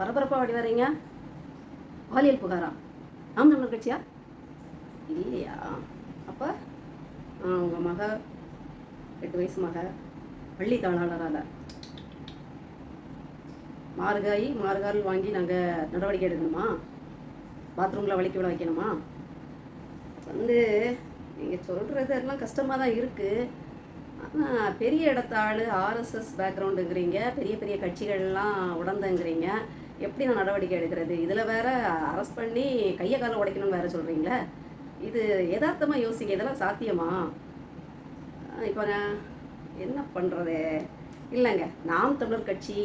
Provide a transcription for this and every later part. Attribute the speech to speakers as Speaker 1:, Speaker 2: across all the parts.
Speaker 1: பரபரப்பாக ஓடி வர்றீங்க? பாலியல் புகாரா? ஆம் தமிழர் கட்சியா? இல்லையா? அப்போ உங்கள் மக எட்டு வயசு மக பள்ளி தாளாளரால் மார்காய் மார்கால் வாங்கி நாங்கள் நடவடிக்கை எடுக்கணுமா? பாத்ரூமில் வலிக்க விட வைக்கணுமா? வந்து நீங்கள் சொல்கிறது எல்லாம் கஷ்டமாக தான் இருக்குது ஆனால் பெரிய இடத்த ஆள் ஆர்எஸ்எஸ் பேக்ரவுண்டுங்கிறீங்க பெரிய பெரிய கட்சிகள்லாம் உடந்தங்கிறீங்க. எப்படி நான் நடவடிக்கை எடுக்கிறது? இதில் வேற அரெஸ்ட் பண்ணி கையை காலை உடைக்கணும்னு வேற சொல்கிறீங்களே இது யதார்த்தமாக யோசிக்க இதெல்லாம் சாத்தியமா? இப்போ நான் என்ன பண்ணுறது இல்லைங்க. நாம் தமிழர் கட்சி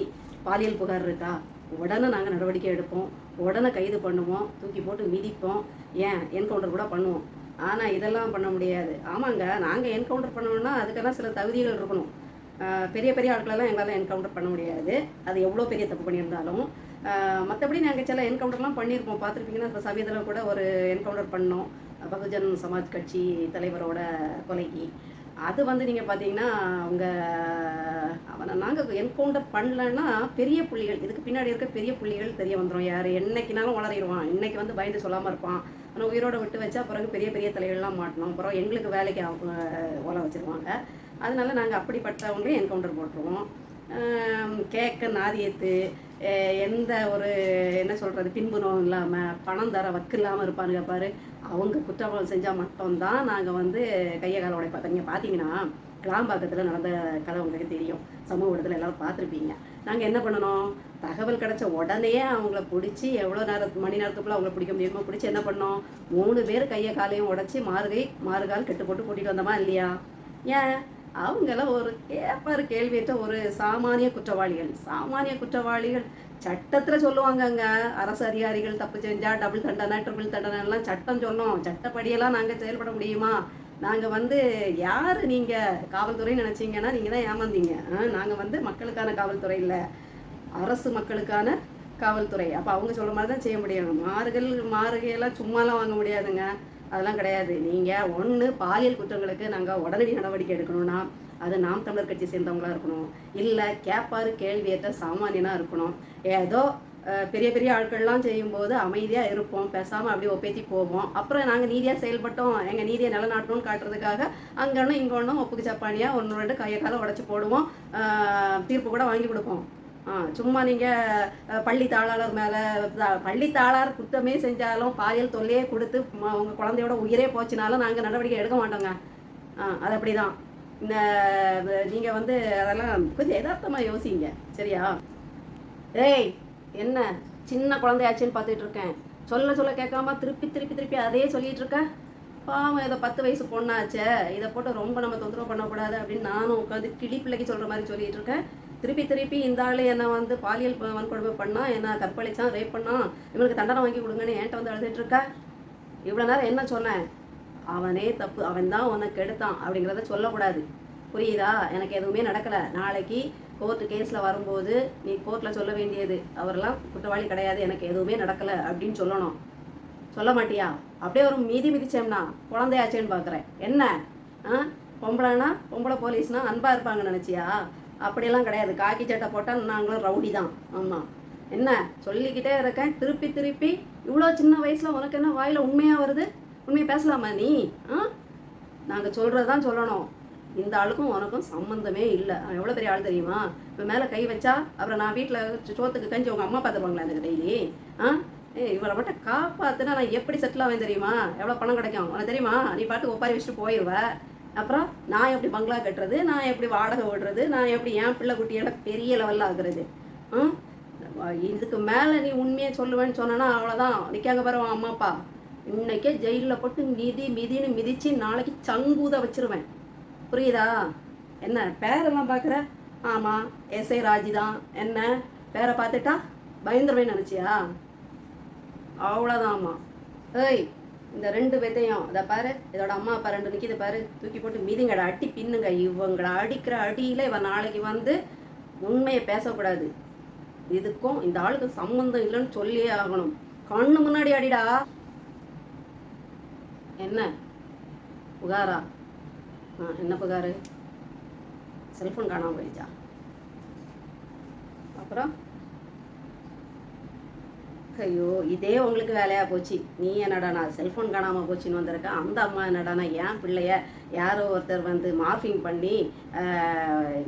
Speaker 1: பாலியல் புகார் இருக்கா? உடனே நாங்கள் நடவடிக்கை எடுப்போம். உடனே கைது பண்ணுவோம். தூக்கி போட்டு மிதிப்போம். ஏன்? என்கவுண்டர் கூட பண்ணுவோம். ஆனால் இதெல்லாம் பண்ண முடியாது. ஆமாங்க. நாங்கள் என்கவுண்டர் பண்ணணும்னா அதுக்கெல்லாம் சில தகுதிகள் இருக்கணும். பெரிய பெரிய ஆட்களெல்லாம் எங்களால் என்கவுண்டர் பண்ண முடியாது. அது எவ்வளோ பெரிய தப்பு பண்ணியிருந்தாலும். மற்றபடி நாங்கள் சில என்கவுண்டர்லாம் பண்ணியிருப்போம் பார்த்துருப்பீங்கன்னா இப்போ சமீபத்தில் கூட ஒரு என்கவுண்டர் பண்ணோம். பகுஜன் சமாஜ் கட்சி தலைவரோட கொலைக்கு. அது வந்து நீங்கள் பார்த்தீங்கன்னா அவங்க அவனை நாங்கள் என்கவுண்டர் பண்ணலன்னா பெரிய புள்ளிகள் இதுக்கு பின்னாடி இருக்க பெரிய புள்ளிகள் தெரிய வந்துடும் யார் என்னைக்குனாலும் வளரிடுவான் இன்னைக்கு வந்து பயந்து சொல்லாமல் இருப்பான். ஆனால் உயிரோட விட்டு வச்சா பிறகு பெரிய பெரிய தலைகள்லாம் மாட்டணும். அப்புறம் எங்களுக்கு வேலைக்கு அவங்க ஓலை வச்சுருவாங்க. அதனால நாங்கள் அப்படிப்பட்டவங்களையும் என்கவுண்டர் போட்டுருவோம். கேட்க நாதியத்து எந்த ஒரு என்ன சொல்கிறது பின்புணம் இல்லாமல் பணம் தர வக்கு இல்லாமல் இருப்பானுங்க பாரு. அவங்க குற்றவாளம் செஞ்சால் மட்டும்தான் நாங்கள் வந்து கையை கால உடைப்பா நீங்கள் பார்த்தீங்கன்னா கிளாம்பாக்கத்தில் நடந்த கதை உங்களுக்கு தெரியும். சமூக இடத்துல எல்லோரும் பார்த்துருப்பீங்க. நாங்கள் என்ன பண்ணணும்? தகவல் கிடச்ச உடனே அவங்கள பிடிச்சி எவ்வளோ நேரம் மணி நேரத்துக்குள்ளே அவங்கள பிடிக்க முடியுமோ பிடிச்சி என்ன பண்ணோம் மூணு பேர் கையை காலையும் உடச்சி மாறுகை மாறுகால் கெட்டு போட்டு கூட்டிகிட்டு வந்தோமா இல்லையா? ஏன்? அவங்களாம் ஒரு கேட்பாரு கேள்வியற்ற ஒரு சாமானிய குற்றவாளிகள். சாமானிய குற்றவாளிகள் சட்டத்தில் சொல்லுவாங்கங்க. அரசு அதிகாரிகள் தப்பு செஞ்சால் டபுள் தண்டனை ட்ரிபிள் தண்டனைலாம் எல்லாம் சட்டம் சொல்லும். சட்டப்படியெல்லாம் நாங்கள் செயல்பட முடியுமா? நாங்கள் வந்து யார் நீங்கள் காவல்துறைன்னு நினச்சிங்கன்னா நீங்கள் தான் ஏமாந்தீங்க. நாங்கள் வந்து மக்களுக்கான காவல்துறை இல்லை. அரசு மக்களுக்கான காவல்துறை. அப்போ அவங்க சொல்கிற மாதிரி தான் செய்ய முடியும். மாறுகள் மாறுகையெல்லாம் சும்மாலாம் வாங்க முடியாதுங்க. அதெல்லாம் கிடையாது. நீங்கள் ஒன்று பாலியல் குற்றங்களுக்கு நாங்கள் உடனடி நடவடிக்கை எடுக்கணும்னா அது நாம் தமிழர் கட்சி சேர்ந்தவங்களா இருக்கணும். இல்லை கேட்பாரு கேள்வியற்ற சாமானியனாக இருக்கணும். ஏதோ பெரிய பெரிய ஆட்கள்லாம் செய்யும்போது அமைதியாக இருப்போம். பேசாமல் அப்படியே ஒப்பேத்தி போவோம். அப்புறம் நாங்கள் நீதியாக செயல்பட்டோம். எங்கள் நீதியை நிலநாட்டணும்னு காட்டுறதுக்காக அங்கே இங்கே ஒன்றும் ஒப்புக்கு சப்பானியாக ஒன்று ரெண்டு கையை காலை உடச்சி போடுவோம். தீர்ப்பு கூட வாங்கி கொடுப்போம். சும்மா நீங்கள் பள்ளி தாளாளர் மேலே பள்ளி தாளார் குற்றமே செஞ்சாலும் பாலியல் தொல்லையே கொடுத்து உங்கள் குழந்தையோட உயிரே போச்சுனாலும் நாங்கள் நடவடிக்கை எடுக்க மாட்டோங்க. ஆ அது அப்படி தான் இந்த நீங்கள் வந்து அதெல்லாம் கொஞ்சம் யதார்த்தமாக யோசிங்க சரியா? ஏய் என்ன சின்ன குழந்தையாச்சுன்னு பார்த்துட்டு இருக்கேன். சொல்ல சொல்ல கேட்காம திருப்பி திருப்பி திருப்பி அதே சொல்லிட்டு பாவம் இதை பத்து வயசு பொண்ணாச்சே. இதை போட்டு ரொம்ப நம்ம தொந்தரவு பண்ணக்கூடாது அப்படின்னு நானும் உட்காந்து கிளி பிள்ளைக்கு சொல்கிற மாதிரி சொல்லிட்டு இருக்கேன். திருப்பி திருப்பி இந்த ஆள் என்னை வந்து பாலியல் வன்கொடுமை பண்ணால் என்ன கற்பழிச்சான் ரேப் பண்ணான் இவனுக்கு தண்டனை வாங்கி கொடுங்கன்னு என்கிட்ட வந்து அழுதுட்டுருக்கா இவ்வளோ நேரம் என்ன சொன்னேன்? அவனே தப்பு அவன் தான் உனக்கு எடுத்தான் அப்படிங்கிறத சொல்லக்கூடாது. புரியுதா? எனக்கு எதுவுமே நடக்கலை. நாளைக்கு கோர்ட்டு கேஸில் வரும்போது நீ கோர்ட்டில் சொல்ல வேண்டியது. அவரெல்லாம் குற்றவாளி கிடையாது. எனக்கு எதுவுமே நடக்கலை அப்படின்னு சொல்லணும். சொல்ல மாட்டியா? அப்படியே ஒரு மீதி மிதிச்சேம்னா குழந்தையாச்சேன்னு பார்க்குறேன் என்ன? ஆ? பொம்பளைனா பொம்பளை போலீஸ்னா அன்பாக இருப்பாங்க நினச்சியா? அப்படியெல்லாம் கிடையாது. காக்கி சட்டை போட்டால் நாங்களும் ரவுடி தான். ஆமாம் என்ன? சொல்லிக்கிட்டே இருக்கேன். திருப்பி திருப்பி. இவ்வளோ சின்ன வயசில் உனக்கு என்ன வாயில் உண்மையாக வருது? உண்மையை பேசலாமா நீ? ஆ? நாங்கள் சொல்கிறது தான் சொல்லணும். இந்த ஆளுக்கும் உனக்கும் சம்மந்தமே இல்லை. அவன் எவ்வளோ பெரிய ஆள் தெரியுமா? இப்போ மேலே கை வச்சா அப்புறம் நான் வீட்டில் சோத்துக்கு கஞ்சி உங்கள் அம்மா பார்த்துருவாங்களா எனக்கு டெய்லி? ஆ? ஏ இவரை மட்டும் காப்பாற்றுனா நான் எப்படி செட்டில் ஆவேன் தெரியுமா? எவ்வளோ பணம் கிடைக்கும். உனக்கு தெரியுமா? நீ பாட்டு ஒப்பாரி வச்சுட்டு போயிடுவேன் அப்புறம் நான் எப்படி பங்களா கட்டுறது நான் எப்படி வாடகை விடுறது நான் எப்படி என் பிள்ளை குட்டியோட பெரிய லெவலில் ஆகுறது இதுக்கு மேலே நீ உண்மையை சொல்லுவேன்னு சொன்னேன்னா அவ்வளோதான் நிற்காங்க பாரு அம்மா அப்பா. இன்னைக்கே ஜெயிலில் போட்டு மிதி மிதின்னு மிதித்து நாளைக்கு சங்கூத வச்சிருவேன். புரியுதா? என்ன பேரெல்லாம் பார்க்குற? ஆமாம் எஸ்ஐ ராஜி தான். என்ன பேரை பார்த்துட்டா பயந்துருவேன்னு நினச்சியா? அவ்வளோதான் ஆமாம் ஏய் இந்த ரெண்டு பேத்தையும் அதை பாரு இதோட அம்மா அப்பா ரெண்டு நிற்கிது பாரு தூக்கி போட்டு மிதிங்கடா அடி பின்னுங்க. இவங்களை அடிக்கிற அடியில் இவன் நாளைக்கு வந்து உண்மையை பேசக்கூடாது. இதுக்கும் இந்த ஆளுக்கு சம்மந்தம் இல்லைன்னு சொல்லியே ஆகணும். கண்ணு முன்னாடி அடிடா. என்ன? புகாரா? ஆ என்ன புகாரு? செல்ஃபோன் காணாமல் போயிடுச்சா? அப்புறம்? ஐயோ இதே உங்களுக்கு வேலையாக போச்சு. நீ என்னடானா செல்ஃபோன் காணாமல் போச்சுன்னு வந்திருக்கேன் அந்த அம்மா என்னடானா ஏன் பிள்ளைய யாரோ ஒருத்தர் வந்து மார்ஃபிங் பண்ணி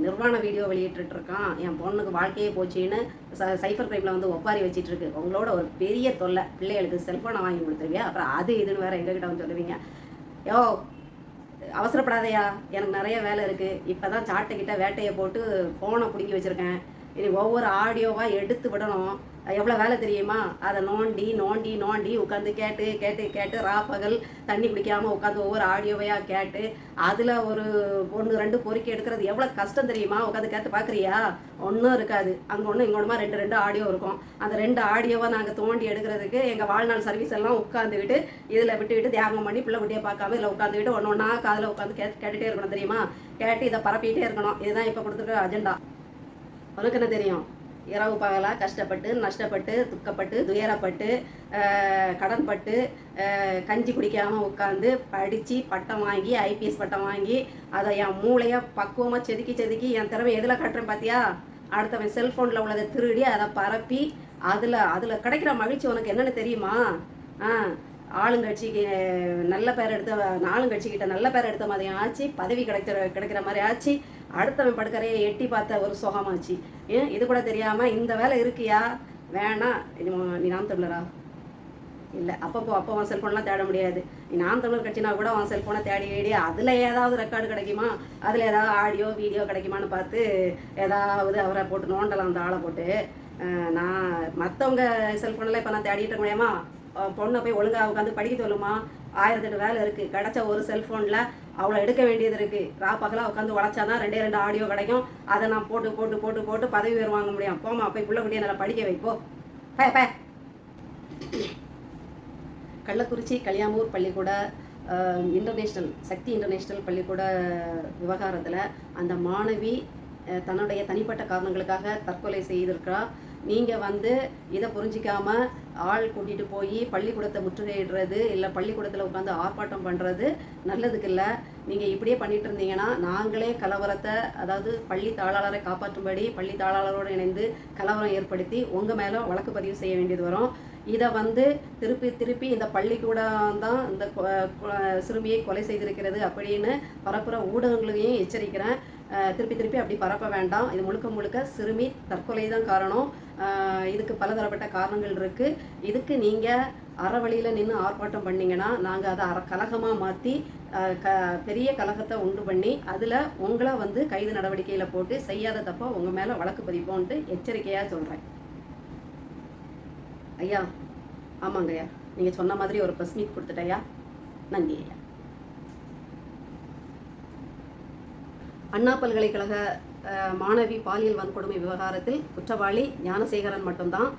Speaker 1: நிர்வாண வீடியோ வெளியிட்டுருக்கான். என் பொண்ணுக்கு வாழ்க்கையே போச்சுன்னு ச சைஃபர் கிரைமில் வந்து ஒப்பாரி வச்சிட்ருக்கு உங்களோட ஒரு பெரிய தொல்லை. பிள்ளைகளுக்கு செல்ஃபோனை வாங்கி கொடுத்துருவியா? அப்புறம் அது இதுன்னு வேற எங்ககிட்ட வந்து சொல்லுவீங்க. யோ அவசரப்படாதயா. எனக்கு நிறைய வேலை இருக்குது இப்போ தான் சாட்டைக்கிட்ட வேட்டையை போட்டு ஃபோனை பிடுங்கி வச்சுருக்கேன். இனி ஒவ்வொரு ஆடியோவாக எடுத்து விடணும். எவ்வளோ வேலை தெரியுமா? அதை நோண்டி நோண்டி நோண்டி உட்காந்து கேட்டு கேட்டு கேட்டு ரா பகல் தண்ணி குடிக்காமல் உட்காந்து ஒவ்வொரு ஆடியோவையாக கேட்டு அதில் ஒரு ஒன்று ரெண்டு பொறுக்கி எடுக்கிறது எவ்வளோ கஷ்டம் தெரியுமா? உட்காந்து கேட்டு பார்க்குறியா? ஒன்றும் இருக்காது. அங்கே ஒன்று இங்கே ஒன்றுமா ரெண்டு ரெண்டு ஆடியோ இருக்கும். அந்த ரெண்டு ஆடியோவை நாங்கள் தோண்டி எடுக்கிறதுக்கு எங்கள் வாழ்நாள் சர்வீஸ் எல்லாம் உட்காந்துக்கிட்டு இதில் விட்டுவிட்டு தியாகம் பண்ணி பிள்ளை குட்டியை பார்க்காம இதில் உட்காந்துக்கிட்டு ஒன்று ஒன்றா காதில் உட்காந்து கே கேட்டுகிட்டே இருக்கணும் தெரியுமா? கேட்டு இதை பரப்பிக்கிட்டே இருக்கணும். இதுதான் இப்போ கொடுத்துருக்க அஜெண்டா உனக்கு என்ன தெரியும்? இரவு பகலாக கஷ்டப்பட்டு நஷ்டப்பட்டு துக்கப்பட்டு துயரப்பட்டு கடன்பட்டு கஞ்சி குடிக்காமல் உட்காந்து படித்து பட்டம் வாங்கி ஐபிஎஸ் பட்டம் வாங்கி அதை என் மூளையை பக்குவமாக செதுக்கி செதுக்கி என் திறமை எதில் கட்டுறேன் பார்த்தியா அடுத்தவன் செல்ஃபோனில் உள்ளதை திருடி அதை பரப்பி அதில் அதில் கிடைக்கிற மகிழ்ச்சி உனக்கு என்னென்னு தெரியுமா? ஆ ஆளுங்கட்சிக்கு நல்ல பேர் எடுத்த ஆளுங்கட்சிக்கிட்ட நல்ல பேர் எடுத்த மாதிரி ஆச்சு பதவி கிடைக்கிற கிடைக்கிற மாதிரி ஆச்சு அடுத்தவன் படுக்கறையை எட்டி பார்த்த ஒரு சுகமாச்சு. ஏன் இது கூட தெரியாமல் இந்த வேலை இருக்கியா? வேணாம். இது நீ நாம் தமிழரா? இல்லை. அப்பப்போ அப்போ உன் செல்ஃபோன்லாம் தேட முடியாது. நீ நாம் தமிழர் கட்சினா கூட உன் செல்ஃபோனை தேடி தேடி அதில் ஏதாவது ரெக்கார்டு கிடைக்குமா? அதில் ஏதாவது ஆடியோ வீடியோ கிடைக்குமான்னு பார்த்து ஏதாவது அவரை போட்டு நோண்டலாம் அந்த ஆளை போட்டு. நான் மற்றவங்க செல்ஃபோனில் இப்போ நான் தேடிட்டு இருக்க முடியாமா? பொண்ணை போய் ஒழுங்காக உட்காந்து படிக்க சொல்லுமா? ஆயிரத்தெட்டு வேலை இருக்குது கிடைச்ச ஒரு செல்ஃபோனில் அவ்வளோ எடுக்க வேண்டியது இருக்குது ரா பகலாக உட்காந்து உழைச்சாதான் ரெண்டே ரெண்டு ஆடியோ கிடைக்கும். அதை நான் போட்டு போட்டு போட்டு போட்டு பதவி உயர் வாங்க முடியும். போமா போய் புள்ள குட்டியை நல்லா படிக்க வைப்போ பே. பே கள்ளக்குறிச்சி கல்யாமூர் பள்ளிக்கூட இன்டர்நேஷ்னல் சக்தி இன்டர்நேஷ்னல் பள்ளிக்கூட விவகாரத்தில் அந்த மாணவி தன்னுடைய தனிப்பட்ட காரணங்களுக்காக தற்கொலை செய்திருக்கிறா. நீங்கள் வந்து இதை புரிஞ்சிக்காமல் ஆள் கூட்டிகிட்டு போய் பள்ளிக்கூடத்தை முற்றுகையிடுறது இல்லை பள்ளிக்கூடத்தில் உட்காந்து ஆர்ப்பாட்டம் பண்ணுறது நல்லதுக்கு இல்லை. நீங்கள் இப்படியே பண்ணிட்டு இருந்தீங்கன்னா நாங்களே கலவரத்தை அதாவது பள்ளி தாளாளரை காப்பாற்றும்படி பள்ளி தாளாளரோடு இணைந்து கலவரம் ஏற்படுத்தி உங்கள் மேலே வழக்கு பதிவு செய்ய வேண்டியது வரும். இதை வந்து திருப்பி திருப்பி இந்த பள்ளிக்கூடம் தான் இந்த கொ- சிறுமியை கொலை செய்திருக்கிறது அப்படின்னு பரப்புகிற ஊடகங்களையும் எச்சரிக்கிறேன். திருப்பி திருப்பி அப்படி பரப்ப வேண்டாம். இது முழுக்க முழுக்க சிறுமி தற்கொலை தான் காரணம். இதுக்கு பலதரப்பட்ட காரணங்கள் இருக்குது இதுக்கு நீங்கள் அறவழியில் நின்று ஆர்ப்பாட்டம் பண்ணீங்கன்னா நாங்கள் அதை அற கலகமாக மாற்றி க பெரிய கலகத்தை உண்டு பண்ணி அதில் உங்களை வந்து கைது நடவடிக்கையில் போட்டு செய்யாத தப்பாக உங்கள் மேலே வழக்கு பதிப்போன்ட்டு எச்சரிக்கையாக சொல்கிறேன் ஐயா ஆமாங்க ஐயா நீங்கள் சொன்ன மாதிரி ஒரு ப்ரெஸ் மீட் கொடுத்துட்டையா நன்றி ஐயா அண்ணா பல்கலைக்கழக மாணவி பாலியல் வன்கொடுமை விவகாரத்தில் குற்றவாளி ஞானசேகரன் மட்டும்தான்.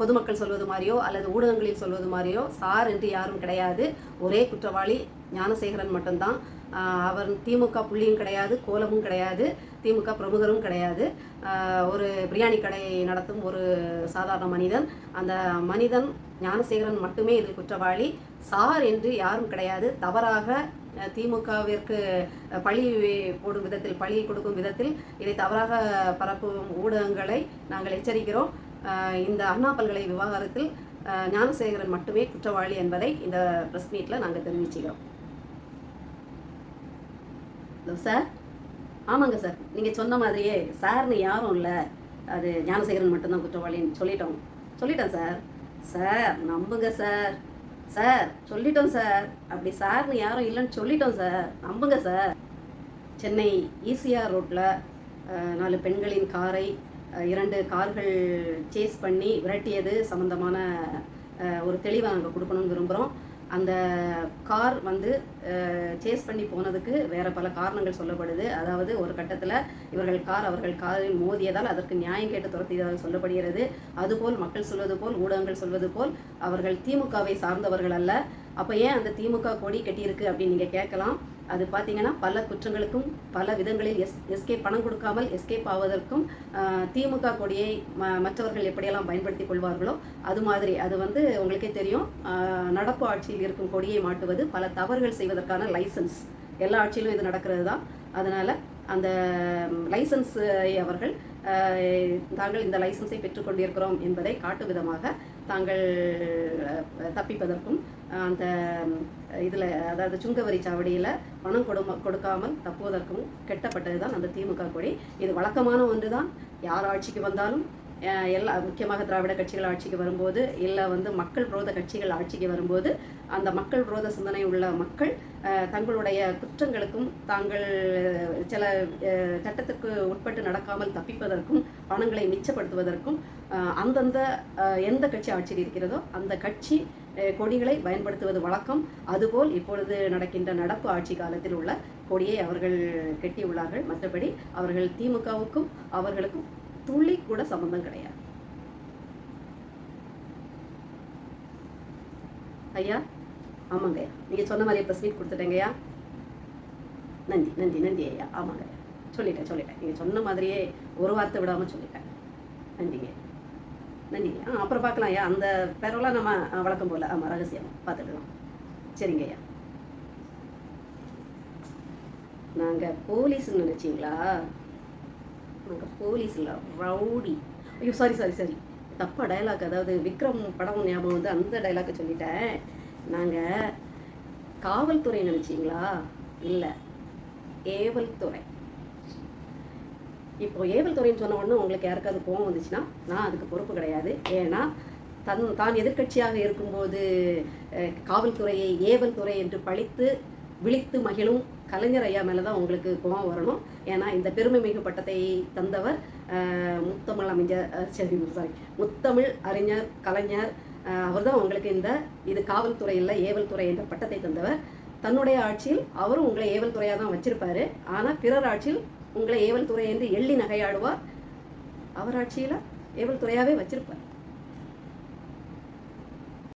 Speaker 1: பொதுமக்கள் சொல்வது மாதிரியோ அல்லது ஊடகங்களில் சொல்வது மாதிரியோ சார் என்று யாரும் கிடையாது. ஒரே குற்றவாளி ஞானசேகரன் மட்டும்தான். அவர் திமுக புள்ளியும் கிடையாது கோலமும் கிடையாது திமுக பிரமுகரும் கிடையாது. ஒரு பிரியாணி கடை நடத்தும் ஒரு சாதாரண மனிதன். அந்த மனிதன் ஞானசேகரன் மட்டுமே இதில் குற்றவாளி. சார் என்று யாரும் கிடையாது. தவறாக திமுகவிற்கு பழி போடும் விதத்தில் பழி கொடுக்கும் விதத்தில் இதை தவறாக பரப்பும் ஊடகங்களை நாங்கள் எச்சரிக்கிறோம். இந்த அண்ணா பல்கலை விவகாரத்தில் ஞானசேகரன் மட்டுமே குற்றவாளி என்பதை இந்த ப்ரெஸ் மீட்டில் நாங்கள் தெரிவிச்சுக்கிறோம். ஹலோ சார் ஆமாங்க சார் நீங்கள் சொன்ன மாதிரியே சார்னு யாரும் இல்லை. அது ஞானசேகரன் மட்டும்தான் குற்றவாளின்னு சொல்லிட்டோம். சொல்லிட்டோம் சார் சார் நம்புங்க சார் சார் சொல்லிட்டோம் சார். அப்படி சார்னு யாரும் இல்லைன்னு சொல்லிட்டோம் சார். நம்புங்க சார். சென்னை ஈசிஆர் ரோட்டில் நாலு பெண்களின் காரை இரண்டு கார்கள் சேஸ் பண்ணி விரட்டியது சம்மந்தமான ஒரு தெளிவை நாங்கள் கொடுக்கணும்னு விரும்புகிறோம் அந்த கார் வந்து சேஸ் பண்ணி போனதுக்கு வேற பல காரணங்கள் சொல்லப்படுது. அதாவது ஒரு கட்டத்தில் இவர்கள் கார் அவர்கள் காரில் மோதியதால் அதற்கு நியாயம் கேட்டு துரத்தியதாக சொல்லப்படுகிறது. அதுபோல் மக்கள் சொல்வது போல் ஊடகங்கள் சொல்வது போல் அவர்கள் திமுகவை சார்ந்தவர்கள் அல்ல. அப்போ ஏன் அந்த திமுக கொடி கட்டியிருக்கு அப்படின்னு நீங்கள் கேட்கலாம். அது பார்த்தீங்கன்னா பல குற்றங்களுக்கும் பல விதங்களில் எஸ் எஸ்கேப் பணம் கொடுக்காமல் எஸ்கேப் ஆவதற்கும் திமுக கொடியை ம மற்றவர்கள் எப்படியெல்லாம் பயன்படுத்தி கொள்வார்களோ அது மாதிரி அது வந்து உங்களுக்கே தெரியும். நடப்பு ஆட்சியில் இருக்கும் கொடியை மாட்டுவது பல தவறுகள் செய்வதற்கான லைசன்ஸ். எல்லா ஆட்சியிலும் இது நடக்கிறது தான் அதனால் அந்த லைசன்ஸை அவர்கள் தாங்கள் இந்த லைசன்ஸை பெற்றுக்கொண்டிருக்கிறோம் என்பதை காட்டும் விதமாக தாங்கள் தப்பிப்பதற்கும் அந்த இதில் அதாவது சுங்கவரி சாவடியில் பணம் கொடும கொடுக்காமல் தப்புவதற்கும் கெட்டப்பட்டது தான் அந்த திமுக கொடி. இது வழக்கமான ஒன்று தான் யார் ஆட்சிக்கு வந்தாலும் எல்லா முக்கியமாக திராவிட கட்சிகள் ஆட்சிக்கு வரும்போது இல்லை வந்து மக்கள் விரோத கட்சிகள் ஆட்சிக்கு வரும்போது அந்த மக்கள் விரோத சிந்தனை உள்ள மக்கள் தங்களுடைய குற்றங்களுக்கும் தாங்கள் சில சட்டத்துக்கு உட்பட்டு நடக்காமல் தப்பிப்பதற்கும் பணங்களை மிச்சப்படுத்துவதற்கும் அந்தந்த எந்த கட்சி ஆட்சியில் இருக்கிறதோ அந்த கட்சி கொடிகளை பயன்படுத்துவது வழக்கம். அதுபோல் இப்பொழுது நடக்கின்ற நடப்பு ஆட்சி காலத்தில் உள்ள கொடியை அவர்கள் கெட்டியுள்ளார்கள். மற்றபடி அவர்கள் திமுகவுக்கும் அவர்களுக்கும் துளி கூட சம்பந்தம் கிடையாது. ஐயா ஆமாங்கய்யா. நீங்கள் சொன்ன மாதிரி இப்போ ஸ்வீட் கொடுத்துட்டேங்கய்யா. நன்றி நன்றி நன்றி ஐயா. ஆமாங்கய்யா. சொல்லிட்டேன் சொல்லிட்டேன். நீங்கள் சொன்ன மாதிரியே ஒரு வார்த்தை விடாமல் சொல்லிட்டேன். நன்றிங்க. நன்றி. ஆ அப்புறம் பார்க்கலாம் ஐயா. அந்த பேரெல்லாம் நம்ம வழக்கம் போல். ஆமாம் ரகசியம். பார்த்துக்கலாம் சரிங்க ஐயா. நாங்கள் போலீஸ்னு நினச்சிங்களா? நாங்கள் போலீஸ் இல்லை ரவுடி. ஐயோ சாரி சாரி சாரி தப்பா டயலாக் அதாவது விக்ரம் படம் ஞாபகம் வந்து அந்த டைலாக்கை சொல்லிட்டேன். நாங்கள் காவல்துறை நினச்சிங்களா? இல்லை. ஏவல்துறை. இப்போ ஏவல் துறைன்னு சொன்ன உடனே உங்களுக்கு யாருக்காவது கோவம் வந்துச்சுன்னா நான் அதுக்கு பொறுப்பு கிடையாது. ஏன்னா தன் தான் எதிர்க்கட்சியாக இருக்கும்போது காவல்துறையை ஏவல் துறை என்று பழித்து விழித்து மகிழும் கலைஞர் ஐயா மேலே தான் உங்களுக்கு கோபம் வரணும். ஏன்னா இந்த பெருமை மிகு பட்டத்தை தந்தவர் முத்தமிழ் அமைஞ்சர் சரி சாரி முத்தமிழ் அறிஞர் கலைஞர் அவர் தான் உங்களுக்கு இந்த இது காவல்துறையில் ஏவல் துறை என்ற பட்டத்தை தந்தவர். தன்னுடைய ஆட்சியில் அவரும் உங்களை ஏவல் துறையாக தான் வச்சிருப்பாரு. ஆனால் பிறர் ஆட்சியில் உங்களை ஏவல் துறை என்று எள்ளி நகையாடுவார். அவராட்சியில் ஏவல் துறையாகவே வச்சிருப்பார்.